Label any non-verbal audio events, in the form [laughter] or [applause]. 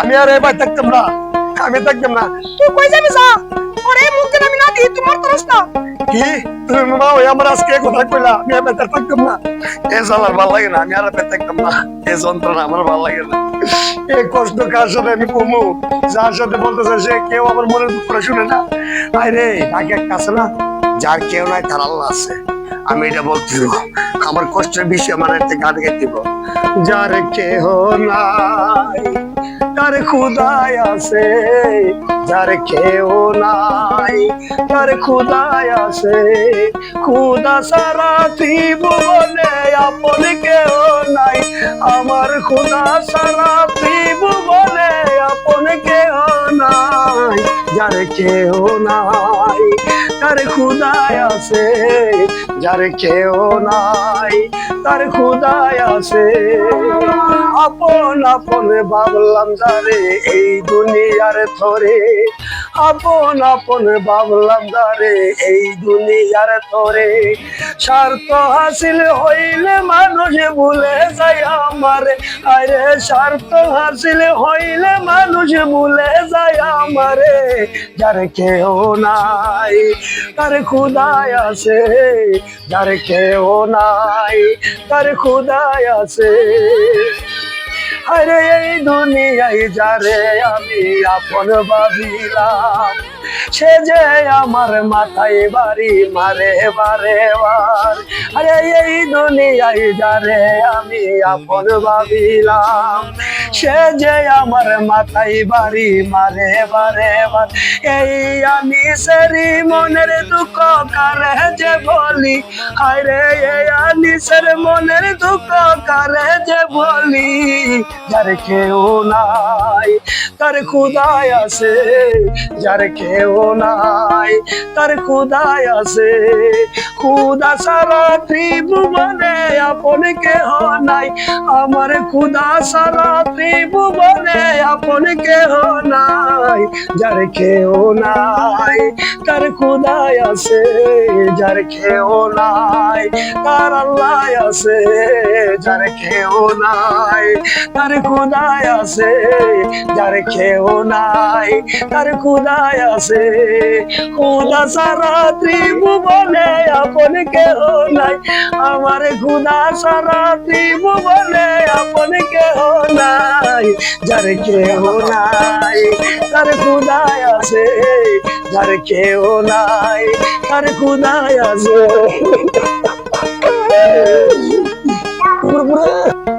আমি আর এবার থাকতাম না। আমি থাকতাম না। তুই কই যাবি যা? ওরে মুখ দিন আমি না দিই তোমার তরস না। কি? তুমি মা ওই আমার আজকে কথা কইলা আমি আর বেতার থাকতাম না। এ সালার ভালো লাগে না আমি আর বেতার থাকতাম না। এ যন্ত্রণা আমার ভালো লাগে না। এই কষ্ট কার সাথে আমি কমু? যার সাথে বলতেছে সে কেউ আমার মনের দুঃখটা শুনে না। আরে আগে একটা আছে না যার কেউ নাই তার আল্লাহ আছে। আমি এটা বলছি আমার কষ্টের বিষয় মানে একটা গান দিব। যার কেহ নাই তার খুদায় আছে, যার কেউ নাই। তার খুদায় আছে, খুদা সারা ত্রিভুবনে আপন কেউ নাই। আমার খুদা সারা ত্রিভুবনে আপন কেউ নাই, যার কেউ নাই। তার খুদায় আছে, যার কেউ নাই, তার খুদায় আছে। আপন আপন ভাবলাম, যারে এই দুনিয়ার থরে। আপন আপন ভাবলাম, যারে এই দুনিয়ার থরে। স্বার্থ হাসিল হইলে মানুষ ভুলে যায় আমারে। আরে স্বার্থ হাসিল হইলে মানুষ ভুলে যায় আমারে, যার কেউ নাই, তার খুদায় আছে। যার কেউ নাই, তার খুদায় আছে। আরে এই দুনিয়ায় যারে আমি আপন ভাবিলাম, সে যে আমার মাথায় বাড়ি মারে বারে বার। আরে এই দুনিয়ায় যারে আমি আপন ভাবিলাম সে যে আমার মাথায় বাড়ি, মারে, বারে, বার। এই আমি সেরি মনের দুঃখ কারে যে বলি? আরে এই আনিসের মনের দুঃখ কারে যে বলি? যার কেউ নাই, তার খুদায় আছে। যার কেউ নাই, তার খুদায় আছে। খুদা সারা ত্রিভুবনে আপন কেহ নাই। আমার খুদা সারা ত্রিভুবনে আপন কেহ নাই। যার কেউ নাই, তার খুদায় আছে। যার কেউ নাই, তার আল্লাহ আছে। যার কেউ নাই, তার খুদায় আছে। যার কেউ নাই, তার খুদায় আছে। খুদা সারা ত্রিভুবনে আপন কেহ নাই আমার খুদা সারা ত্রিভুবনে আপন কেহ নাই। যার কেউ নাই তার খুদায় আছে যার কেউ নাই তার খুদায় আছে। [laughs]